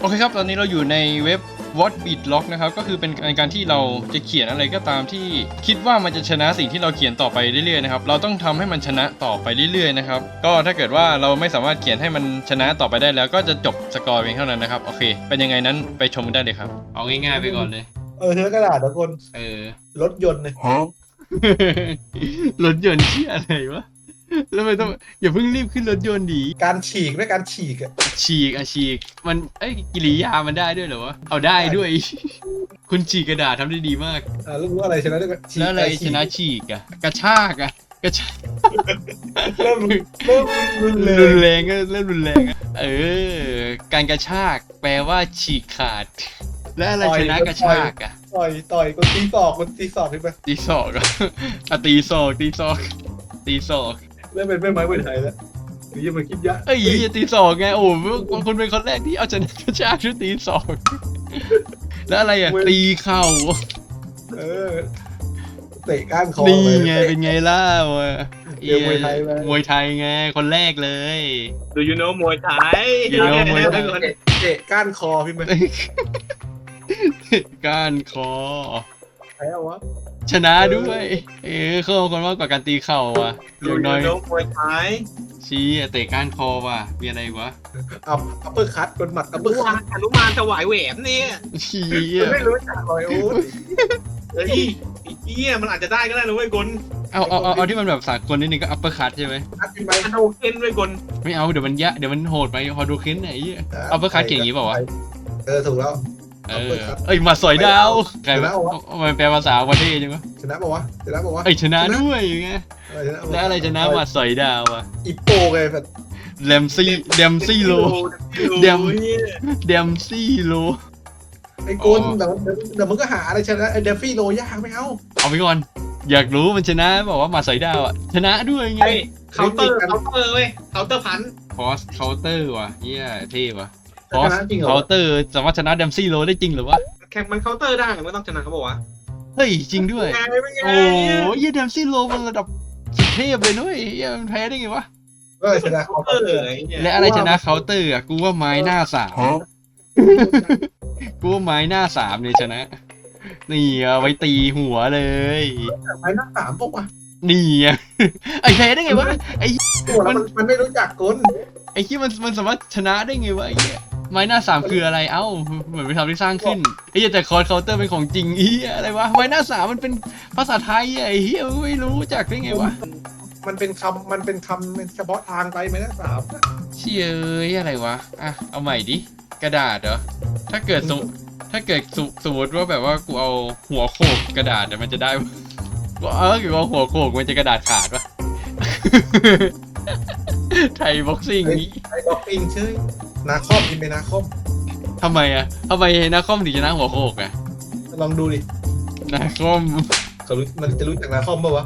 โอเคครับ ตอนนี้เราอยู่ในเว็บ What Beat Lock นะครับ ก็คือเป็นการที่เราจะเขียนอะไรก็ตามที่คิดว่ามันจะชนะสิ่งที่เราเขียนต่อไปเรื่อยๆนะครับ เราต้องทำให้มันชนะต่อไปเรื่อยๆนะครับ ก็ถ้าเกิดว่าเราไม่สามารถเขียนให้มันชนะต่อไปได้แล้ว ก็จะจบสกอร์เพียงเท่านั้นนะครับ โอเค เป็นยังไงนั้นไปชมกันได้เลยครับ เอาง่ายๆไปก่อนเลย เออเธอกระดาษทุกคน เออ รถยนต์เนี่ยรถยนต์เชี่ยอะไรวะ แล้วไม่ต้องอย่าเพิ่งรีบขึ้นรถยนต์ดีการฉีกด้วยการฉีกอะฉีกอะฉีก มันเอ้ยกิริยามันได้ด้วยเหรอวะเอาได้ด้วย คุณฉีกกระดาษทำได้ดีมาก อ่ารู้ว่าอะไรชนะด้วยกันฉีกแล้วอะไรฉีกชนะฉีกอะกระชากอะกระชากเริ่มเริ่มรุนแรรุงนแรงก็เริ่มรุนแรงอะเออ การกระชากแปลว่าฉีกขาด และอะไรชนะกระชากอะต่อยต่อยคนตีศอกคนตีศอกขึ้นไปตีศอกอะอะตีศอกตีศอกตีศอก เริ่มเป็นแม่ไม้มวยไทยแล้วหรือยังมาคิดยะเอ้ยอย่าตีศอกไงโอ้โหคุณเป็นคนแรกที่เอาชนะกระชากชุดตีศอกแล้วอะไรอะตีเข่าเออเตะก้านคอนี่เลยไงเป็นไงล่ะวะเดี๋ยวมวยไทยไหมมวยไทยไงคนแรกเลย Do you know มวยไทย You know มวยไทยเตะเตะก้านคอพี่ไหมก้านคอ ใครเอาวะชนะด้วย เออเข้าคนมากกว่าการตีเข่าว่ะอ Do ย่าง you น้อย know มวยไทยชี้เตะก้านคอว่ะมีอะไรวะอัพอัปเปอร์คัตคนหมัดอัปเปอเมื่ร์อคัวาตนอนุมานถวายแหวนเนี่ยชี้ไม่รู้จักเลยโอ้ยเฮ้ยไอ้เหี้ยมันอาจจะได้ก็ได้นะเว้ยกลเอาเอาเอาเอาที่มันแบบสากลนิดนึงก็อัปเปอร์คัตใช่ไหมคัตพี่ไหมอันโอเคนเว้ยกลไม่เอาเดี๋ยวมันยะเดี๋ยวมันโหดไปพอดูคินไหนอัปเปอร์คัตเก่งอย่างนี้เปล่าวะเออถูกแล้ว เออ uppercut เอ้ยหมาสอยดาวใครชวะนะวะมันแปลภาษาประเทศจังวะชนะปะวะชนะปะวะเอ้ยชนะด้วยไงเออชนะปะแล้วอะไรชนะหมาสอยดาวอะอีโปไงแบบแรมซี่แรมซี่โลเดี๋เดี๋ยยววแดมซี่โลไอ้กุนเดี๋ยวเดี๋ยวมึงก็หาอะไรชนะไอ้เดฟฟี่โลยากไม่เอาเอาไปก่อนอยากรู้มันชนะบอกว่าหมาสอยดาวอะชนะด้วยไงไอ้เคาน์เตอร์เคาน์เตอร์เว้ยเคาน์เตอร์พันคอสเคาน์เตอร์ว่ะเฮียเท่ว่ะ คชอสนะจริงเหรอเคาน์เตอร์สามารถชนะแดมซี่โลได้จริงเหรือวะแข่งมันเคาน์เตอร์ได้มันต้องชนะเขาบอกว่าเฮ้ยจริงด้วยไงเป็นไงโอ้ยเฮียแดมซี่โลมันระดับสุดเทพเลยนุ้ยเฮียมันแพ้ได้ไงวะ ก็ชนะเคาน์เตอร์ไอ้เนี่ยและอะไรชนะเคาน์เตอร์อะกูว่าไม้หน้าสามกูว่าไม้หน้าสามเนี่ยชนะ นี่เอาไว้ตีหัวเลย ไม้หน้าสามพวกวะนี่อะไอ้แพ้ได้ไงวะไอ้ตัวแล้วมันมันไม่รู้จักกุนไอ้ที่มันมันสามารถชนะได้ไงวะไอ้เหี้ย ไม้หน้าสามคืออะไรเอ้าเหมือนเป็นทำที่สร้างขึ้นไอ้เหี้ยแต่คอร์สเคาน์เตอร์เป็นของจริงไอ้เหี้ยอะไรวะไม้หน้าสามมันเป็นภาษาไทยอะไอ้เหี้ยไม่รู้จักได้ไงวะมันเป็นคำมันเป็นคำเป็นเฉพาะทางไปไม้หน้าสามเชี่ยเอ้ยอะไรวะอะเอาใหม่ดิกระดาษเหรอถ้าเกิดสมถ้าเกิดสมสมมติว่าแบบว่ากูเอาหัวโขกกระดาษเนี่ยมันจะได้ปะกูเออกูเอาหัวโขกมันจะกระดาษขาดปะไทยบ็อกซิ่งนี้ไอ้บ็อกซิ่งชื่อ นาคอมยินไปนาคอมทำไมอะทำไมนาคอมถึงชนะหัวโขกอะลองดูดินาคอมเขารู้มันจะรู้จักนาคอมปะวะ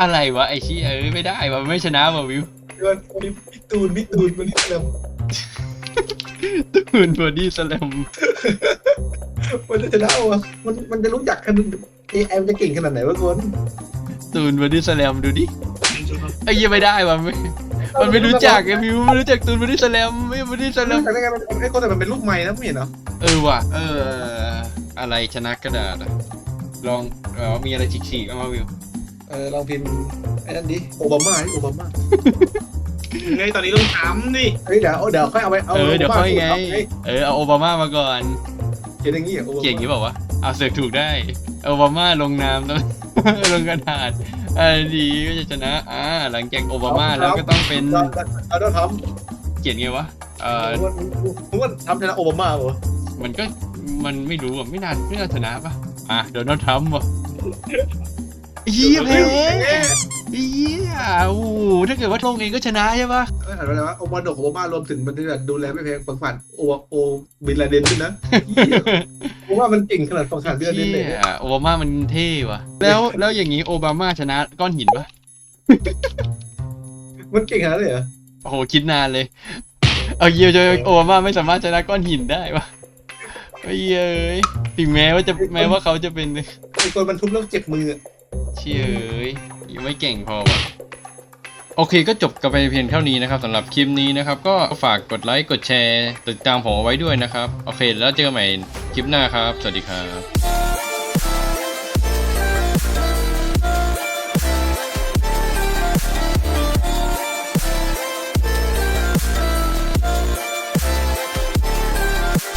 อะไรวะไอชี้เอ้ยไม่ได้วะไม่ชนะว่ะวิวเดือนวันนี้พี่ตูนพี่ตูนวันนี้เริ่มตูนบอดี้สแลมมันจะชนะวะมันมันจะรู้จักขนาดเอไอมันจะเก่งขนาดไหนวะกุนตูนบอดี้สแลมดูดิไอ้เหี้ยังไม่ได้วะไม่ มันไม่รู้จักไอ้วิวไม่รู้จักตูนบอดี้สแลมไม่บอดี้สแลรู้มจักได้ไงมันไอ้คนแต่มันเป็นลูกไม้นะไม่เห็นเหรอเออว่ะเออ อะไรชนะกระดาษอะลองเออมีอะไรฉีกๆเอามาวิวเออลองพิมพ์ไอ้นั่นดิโอบามาดิโอบามาไงตอนนี้ต้องทำดิเฮ้ยเดี๋ยวเดี๋ยวค่อยเอาไปเอาเออเดี๋ยวค่อยไงเฮ้ยเออเอาโอบามามาก่อนเขียนอย่างงี้เหรอโอบามาเก่งนี้บอกว่าวะเอาเสือกถูกได้โอบามาลงนามแล้ว ลงกระดาษอ่าดีก็จะชนะอ่าหลังจากโอบามาแล้วก็ต้องเป็นเราเราต้องทเขียนไงวะเออำมึงว่าทำชนะโอบามาเหรอมันก็มันไม่รู้อะไม่นานไม่น่าชนะปะอะโดนัลด์ทรัมป์ว่ะ เฮียแพ้เฮียโอ้โหถ้าเกิดว่าลงเองก็ชนะใช่ปะเอออ่านว่าอะไรวะโอบามาโอบามารวมถึงมันที่แบบดูแลไม่แพงฝังฝันโอโอบินลาเดนด้วยนะเพราะว่ามันเก่งขนาดฝังฝันบินลาเดนเลยเฮียโอบามามันเท่ว่ะ แล้วแล้วอย่างนี้โอบามาชนะก้อนหินปะมันเก่งขนาดนั้นเลยเหรอโอ้โหคิดนานเลย เอาเยียวจะโอบามาไม่สามารถชนะก้อนหินได้ปะเฮ้ยเอ้ยถึงแม้ว่าจะแม้ว่าเขาจะเป็น ไอ้คนมันทุบแล้วเจ็บมืออะ เชี่ยเอ้ยยังไม่เก่งพอวะโอโอเคก็จบกันไปเพียงเท่านี้นะครับสำหรับคลิปนี้นะครับ ก็ฝากกดไลค์กดแชร์ติดตามผมเอาไว้ด้วยนะครับ โอเค แล้วเจอกันใหม่คลิปหน้าครับ สวัสดีครับ